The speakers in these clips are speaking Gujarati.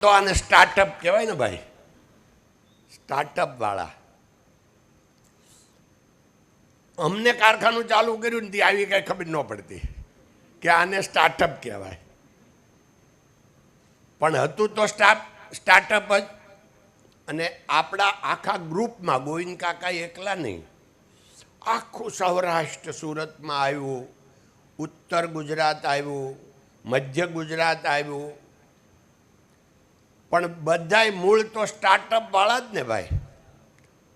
તો આને સ્ટાર્ટઅપ કહેવાય ને ભાઈ? સ્ટાર્ટઅપવાળા અમને કારખાનું ચાલુ કર્યું ને આવી કાંઈ ખબર ન પડતી કે આને સ્ટાર્ટઅપ કહેવાય. પણ હતું તો સ્ટાર્ટ સ્ટાર્ટઅપ જ. અને આપણા આખા ગ્રુપમાં ગોવિંદ કાકા એકલા નહીં. આખું સૌરાષ્ટ્ર સુરતમાં આવ્યું, ઉત્તર ગુજરાત આવ્યું, મધ્ય ગુજરાત આવ્યું પણ બધાય મૂળ તો સ્ટાર્ટઅપ વાળા જ ને ભાઈ.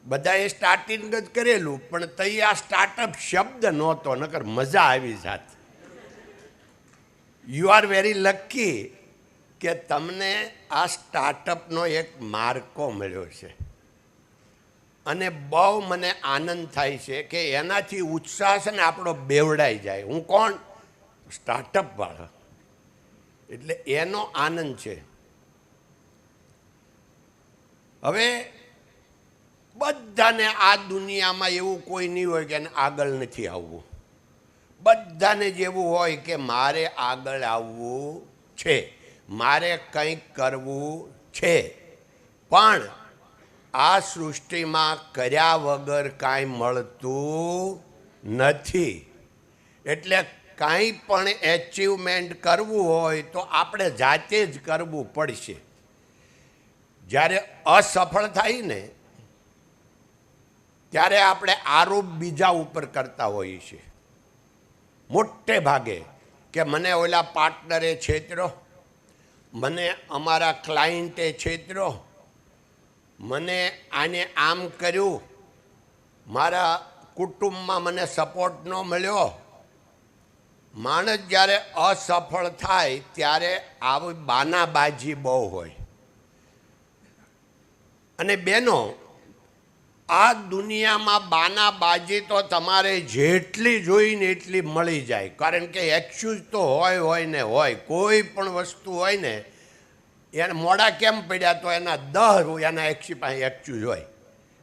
બધાએ સ્ટાર્ટિંગ જ કરેલું, પણ તઈ આ સ્ટાર્ટઅપ શબ્દ નહોતો, નકર મજા આવી જાત. યુ આર વેરી લકી કે તમને આ સ્ટાર્ટઅપનો એક માર્કો મળ્યો છે. અને બહુ મને આનંદ થાય છે કે એનાથી ઉત્સાહ છે ને આપણો બેવડાઈ જાય. હું કોણ? સ્ટાર્ટઅપ વાળો. એટલે એનો આનંદ છે. હવે બધાને આ દુનિયામાં એવું કોઈ નહીં હોય કે એને આગળ નથી આવવું. બધાને જેવું હોય કે મારે આગળ આવવું છે. મારે કંઈક કરવું છે. પણ આ સૃષ્ટિમાં કર્યા વગર કાંઈ મળતું નથી. એટલે કાંઈ પણ એચિવમેન્ટ કરવું હોય તો આપણે જાતે જ કરવું પડશે. જ્યારે અસફળ થાય ને, ત્યારે આપણે આરોપ બીજા ઉપર કરતા હોઈએ છીએ. મોટે ભાગે કે મને ઓલા પાર્ટનરે છેતરો મને અમારા ક્લાયન્ટે છેતરો મને આને આમ કર્યું, મારા કુટુંબમાં મને સપોર્ટ ન મળ્યો. માણસ જ્યારે અસફળ થાય ત્યારે આવી બાનાબાજી બહુ હોય. અને બેનો, આ દુનિયામાં બાના બાજી તો તમારે જેટલી જોઈને એટલી મળી જાય. કારણ કે એક્સ્યુઝ તો હોય હોય ને હોય. કોઈ પણ વસ્તુ હોય ને, એને મોડા કેમ પડ્યા તો એના દહ એના એક્સી પાસે એક્સ્યુઝ હોય.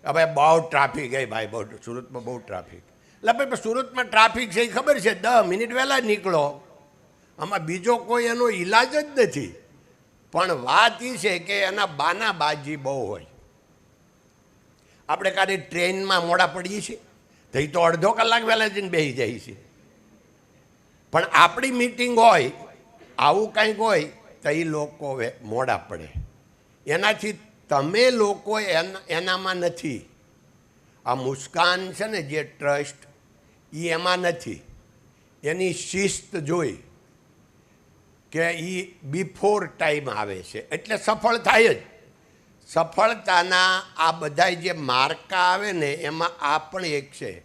હવે બહુ ટ્રાફિક હે ભાઈ, બહુ સુરતમાં બહુ ટ્રાફિક એટલે ભાઈ સુરતમાં ટ્રાફિક છે એ ખબર છે? દસ મિનિટ વહેલા નીકળો. આમાં બીજો કોઈ એનો ઈલાજ જ નથી. પણ વાત એ છે કે એના બાના બાજી બહુ હોય. આપણે કાલે ટ્રેનમાં મોડા પડીએ છીએ, તો એ તો અડધો કલાક વહેલા જઈને બેસી જાય છે. પણ આપણી મીટિંગ હોય, આવું કંઈક હોય, તો એ લોકો મોડા પડે. એનાથી તમે લોકો એના, એનામાં નથી. આ મુસ્કાન છે ને જે ટ્રસ્ટ એ એમાં નથી. એની શિસ્ત જોઈ કે એ બિફોર ટાઈમ આવે છે. એટલે સફળ થાય જ. સફળતાના આ બધા જે માર્કા આવે ને, એમાં આ પણ એક છે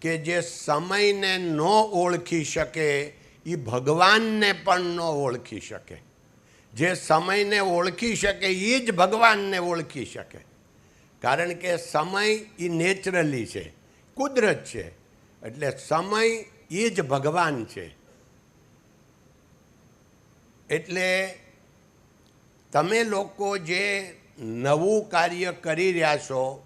કે જે સમયને ન ઓળખી શકે એ ભગવાનને પણ ન ઓળખી શકે. જે સમયને ઓળખી શકે એ જ ભગવાનને ઓળખી શકે. કારણ કે સમય એ નેચરલી છે, કુદરત છે. એટલે સમય એ જ ભગવાન છે. એટલે તમે લોકો જે નવું કાર્ય કરી રહ્યા છો,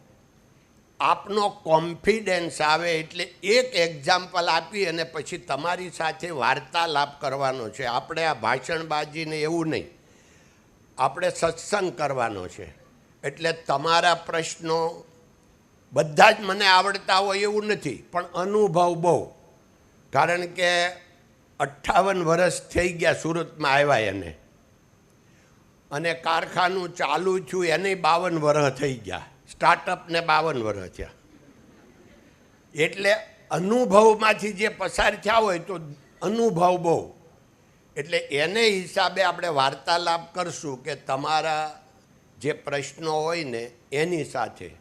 આપનો કોન્ફિડન્સ આવે એટલે એક એક્ઝામ્પલ આપી અને પછી તમારી સાથે વાર્તાલાપ કરવાનો છે. આપણે આ ભાષણબાજીને એવું નહીં. આપણે સત્સંગ કરવાનો છે. એટલે તમારા પ્રશ્નો બધા જ મને આવડતા હોય એવું નથી, પણ અનુભવ બહુ. કારણ કે અઠ્ઠાવન વર્ષ થઈ ગયા સુરતમાં આવ્યા એને. અને કારખાનું ચાલુ થયું, એને બાવન વર્ષ થઈ ગયા. સ્ટાર્ટઅપને બાવન વર્ષ થયા. એટલે અનુભવમાંથી જે પસાર થયા હોય તો અનુભવ બહુ. એટલે એને હિસાબે આપણે વાર્તાલાપ કરશું કે તમારા જે પ્રશ્નો હોય ને એની સાથે.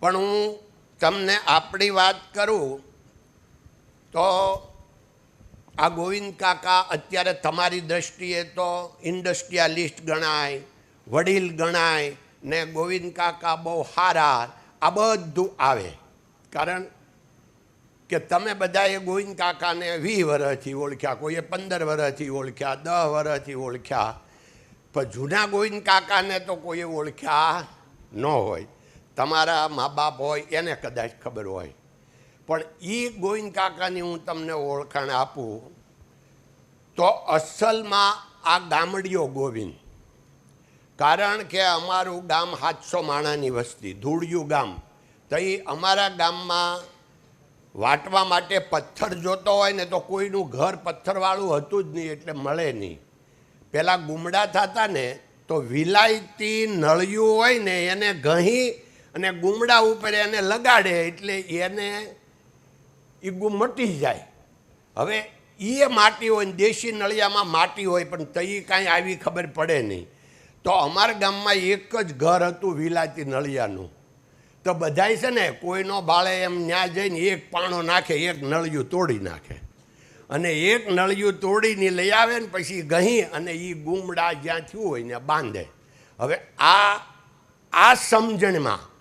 પણ હું તમને આપણી વાત કરું તો આ ગોવિંદ કાકા અત્યારે તમારી દ્રષ્ટિએ તો ઇન્ડસ્ટ્રીયાલિસ્ટ ગણાય, વડીલ ગણાય ને ગોવિંદ કાકા બહુ હારા, આ બધું આવે. કારણ કે તમે બધાએ ગોવિંદ કાકાને વીસ વર્ષથી ઓળખ્યા, કોઈએ પંદર વર્ષથી ઓળખ્યા, દસ વર્ષથી ઓળખ્યા. પણ જૂના ગોવિંદ કાકાને તો કોઈએ ઓળખ્યા ન હોય. તમારા મા બાપ હોય એને કદાચ ખબર હોય. પણ એ ગોવિંદ કાકાની હું તમને ઓળખાણ આપું, તો અસલમાં આ ગામડીઓ ગોવિંદ. કારણ કે અમારું ગામ સાતસો માણાની વસ્તી, ધૂળિયું ગામ. તો એ અમારા ગામમાં વાટવા માટે પથ્થર જોતો હોય ને તો કોઈનું ઘર પથ્થરવાળું હતું જ નહીં એટલે મળે નહીં. પહેલાં ગુમડા થતા ને તો વિલાયતી નળિયું હોય ને એને ઘહી અને ગુમડા ઉપર એને લગાડે એટલે એને એ ગુમ મટી જાય. હવે એ માટી હોય ને દેશી નળિયામાં માટી હોય પણ તઈ કાંઈ આવી ખબર પડે નહીં. તો અમારા ગામમાં એક જ ઘર હતું વિલાતી નળિયાનું. તો બધાય છે ને કોઈનો બાળે એમ ન્યા જઈને એક પાણો નાખે, એક નળિયું તોડી નાખે. અને એક નળિયું તોડીને લઈ આવે ને પછી ગહી અને એ ગુમડા જ્યાં થયું હોય ને બાંધે. હવે આ આ સમજણમાં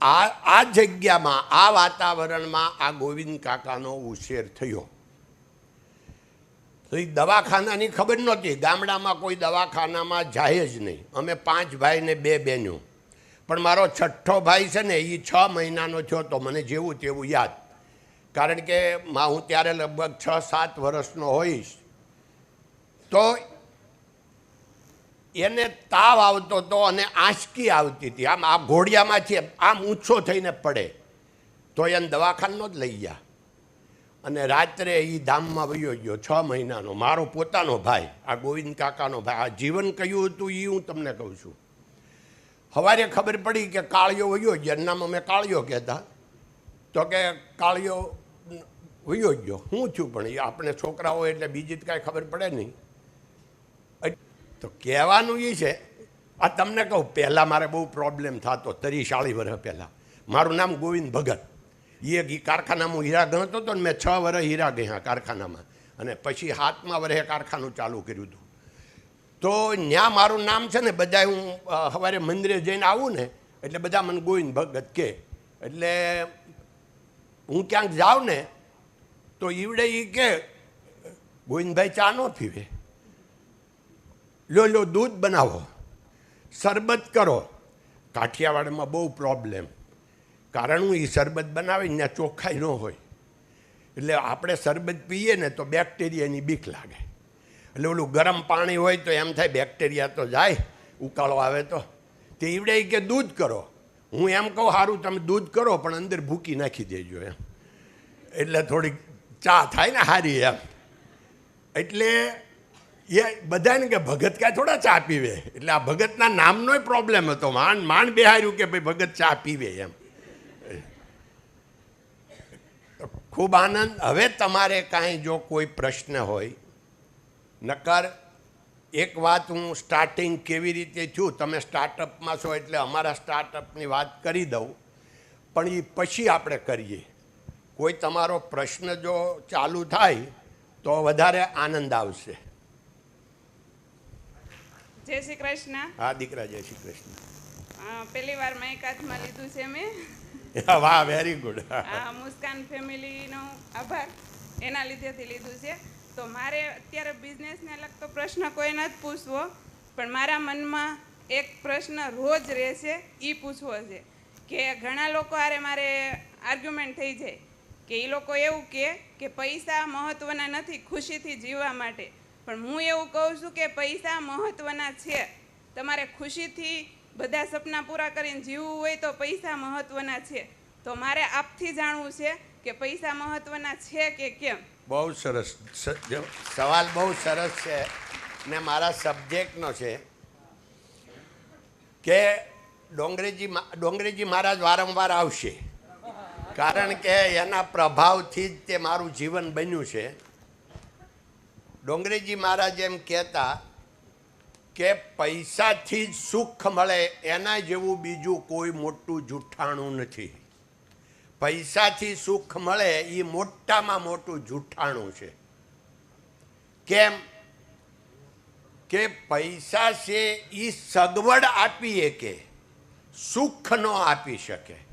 આ આ જગ્યામાં, આ વાતાવરણમાં આ ગોવિંદ કાકાનો ઉછેર થયો. તો એ દવાખાનાની ખબર નહોતી. ગામડામાં કોઈ દવાખાનામાં જાય જ નહીં. અમે પાંચ ભાઈ ને બે બહેનો. પણ મારો છઠ્ઠો ભાઈ છે ને એ છ મહિનાનો થયો તો મને જેવું તેવું યાદ. કારણ કે હું ત્યારે લગભગ છ સાત વર્ષનો હોઈશ. તો એને તાવ આવતો હતો અને આંચકી આવતી હતી. આમ આ ઘોડિયામાં છે, આમ ઊંચો થઈને પડે. તો એને દવાખાનો જ લઈ ગયા. અને રાત્રે એ ધામમાં વયો ગયો, છ મહિનાનો. મારો પોતાનો ભાઈ, આ ગોવિંદ કાકાનો ભાઈ, આ જીવન કયું હતું એ હું તમને કહું છું. સવારે ખબર પડી કે કાળિયો વયો ગયો. નામ અમે કાળિયો કહેતા. તો કે કાળિયો વયો ગયો. હું છું પણ આપણે છોકરાઓ એટલે બીજી જ કાંઈ ખબર પડે નહીં. તો કહેવાનું એ છે, આ તમને કહું, પહેલાં મારે બહુ પ્રોબ્લેમ થતો તરી ચાળી વર્ષ પહેલાં. મારું નામ ગોવિંદ ભગત. એ એ કારખાનામાં હીરા ગણતો હતો ને મેં છ વર્ષ હીરા ગયા કારખાનામાં. અને પછી હાથમાં વર્ષે કારખાનું ચાલુ કર્યું હતું. તો ત્યાં મારું નામ છે ને બધા હું સવારે મંદિરે જઈને આવું ને, એટલે બધા મને ગોવિંદ ભગત કે. એટલે હું ક્યાંક જાઉં ને, તો ઈવડે એ કે, ગોવિંદભાઈ ચા ન પીવે. લો લો, દૂધ બનાવો. શરબત કરો. કાઠિયાવાડમાં બહુ પ્રોબ્લેમ કારણ હું એ શરબત બનાવીને ત્યાં ચોખ્ખાઈ ન હોય. એટલે આપણે શરબત પીએ ને તો બેક્ટેરિયાની બીક લાગે. એટલે ઓલું ગરમ પાણી હોય તો એમ થાય બેક્ટેરિયા તો જાય, ઉકાળો આવે તો. તે ઈવડે કે દૂધ કરો. હું એમ કહું સારું તમે દૂધ કરો, પણ અંદર ભૂકી નાખી દેજો એમ. એટલે થોડીક ચા થાય ને સારી એમ. એટલે એ બધાને કે ભગત ક્યાં થોડા ચા પીવે? એટલે આ ભગતના નામનોય પ્રોબ્લેમ હતો. માંડ માંડ બેહાર્યું કે ભાઈ ભગત ચા પીવે એમ. ખૂબ આનંદ. હવે તમારે કાંઈ જો કોઈ પ્રશ્ન હોય, નકર એક વાત હું સ્ટાર્ટિંગ કેવી રીતે થયું? તમે સ્ટાર્ટઅપમાં છો એટલે અમારા સ્ટાર્ટઅપની વાત કરી દઉં. પણ એ પછી આપણે કરીએ. કોઈ તમારો પ્રશ્ન જો ચાલુ થાય, તો વધારે આનંદ આવશે. જય શ્રી કૃષ્ણ. હા દીકરા જય શ્રી કૃષ્ણ. પહેલી વાર માઇક હાથમાં લીધું છે મેં. વાહ વેરી ગુડ હા મુસ્કાન ફેમિલીનો આભાર. એના લીધેથી લીધું છે. તો મારે અત્યારે બિઝનેસને લગતો પ્રશ્ન કોઈ નથી પૂછવો પણ મારા મનમાં એક પ્રશ્ન રોજ રહેશે એ પૂછવો છે કે ઘણા લોકો આરે મારે આર્ગ્યુમેન્ટ થઈ જાય કે એ લોકો એવું કહે કે પૈસા મહત્ત્વના નથી ખુશીથી જીવવા માટે. પણ હું એવું કહું છું કે પૈસા મહત્ત્વના છે. તમારે ખુશીથી બધા સપના પૂરા કરીને જીવવું હોય તો પૈસા મહત્ત્વના છે. તો મારે આપથી જાણવું છે કે પૈસા મહત્ત્વના છે કે કેમ? બહુ સરસ. સવાલ બહુ સરસ છે ને મારા સબ્જેક્ટનો છે કે ડોંગરેજી ડોંગરેજી મહારાજ વારંવાર આવશે. કારણ કે એના પ્રભાવથી જ તે મારું જીવન બન્યું છે. ડોંગરેજી મહારાજ એમ કહેતા કે પૈસાથી જ સુખ મળે, એના જેવું બીજું કોઈ મોટું જૂઠાણું નથી. પૈસાથી સુખ મળે એ મોટામાં મોટું જૂઠાણું છે. કેમ? કે પૈસા છે એ સગવડ આપીએ કે, સુખ ન આપી શકે.